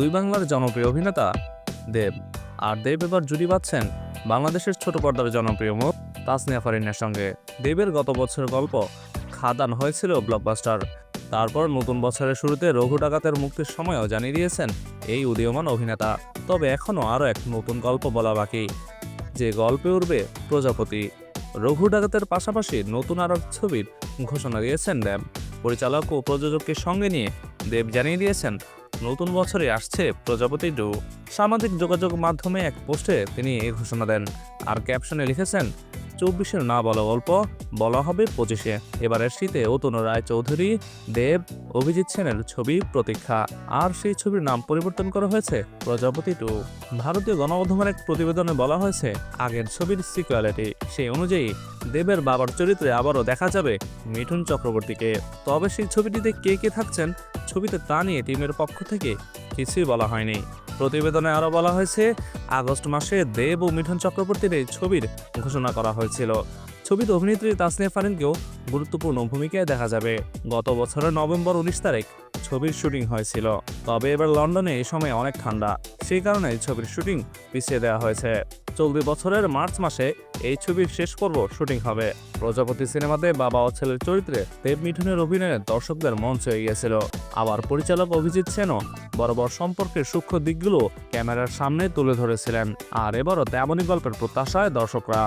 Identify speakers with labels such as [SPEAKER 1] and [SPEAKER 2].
[SPEAKER 1] দুই বাংলার জনপ্রিয় অভিনেতা দেব আর দেব এবার জুড়ি পাচ্ছেন বাংলাদেশের ছোট পর্দার জনপ্রিয় মুখ তাসনিয়া ফারিনের সঙ্গে। দেবের গত বছরের গল্প খাদান হয়েছিল ব্লকবাস্টার তারপর নতুন বছরের শুরুতে রঘু ডাকাতের মুক্তির সময়ও জানিয়ে দিয়েছেন এই উদীয়মান অভিনেতা। তবে এখনও আরও এক নতুন গল্প বলা বাকি। যে গল্পে উঠবে প্রজাপতি। রঘু ডাকাতের পাশাপাশি নতুন আরও ছবির ঘোষণা দিয়েছেন দেব। পরিচালক ও প্রযোজককে সঙ্গে নিয়ে দেব জানিয়ে দিয়েছেন নতুন বছরে আসছে প্রজাপতি টু। সামাজিক যোগাযোগ মাধ্যমে এক পোস্টে তিনি এই ঘোষণা দেন। আর ক্যাপশনে লিখেছেন, চব্বিশের না বলা গল্প বলা হবে পঁচিশে। এবারের শীতে অতনু রায় চৌধুরী, দেব, অভিজিৎ সেনের ছবি প্রতীক্ষা। আর সেই ছবির নাম পরিবর্তন করা হয়েছে প্রজাপতি টু। ভারতীয় গণমাধ্যমের এক প্রতিবেদনে বলা হয়েছে, আগের ছবির সিকুয়ালিটি, সেই অনুযায়ী দেবের বাবার চরিত্রে আবারও দেখা যাবে মিঠুন চক্রবর্তীকে। তবে সেই ছবিটিতে কে কে থাকছেন ছবিতে তা নিয়ে টিমের পক্ষ থেকে কিছুই বলা হয়নি। প্রতিবেদনে আরও বলা হয়েছে, আগস্ট মাসে দেব ও মিঠুন চক্রবর্তীর এই ছবির ঘোষণা করা হয়েছিল। ছবিতে অভিনেত্রী তাসনিয়া ফারিনকেও গুরুত্বপূর্ণ ভূমিকায় দেখা যাবে। গত বছরের নভেম্বর উনিশ তারিখ ছবির শুটিং হয়েছিল, তবে এবার লন্ডনে এই সময় অনেক ঠান্ডা। সেই কারণে ছবির শুটিং পিছিয়ে দেওয়া হয়েছে। চলতি বছরের মার্চ মাসে এই ছবির শেষ পর্ব শুটিং হবে। প্রজাপতি সিনেমাতে বাবা ও ছেলের চরিত্রে দেব মিঠুনের অভিনয়ে দর্শকদের মন ছুঁয়ে গিয়েছিল। আবার পরিচালক অভিজিৎ সেনও বরাবর সম্পর্কের সূক্ষ্ম দিকগুলো ক্যামেরার সামনে তুলে ধরেছিলেন। আর এবারও তেমনই গল্পের প্রত্যাশায় দর্শকরা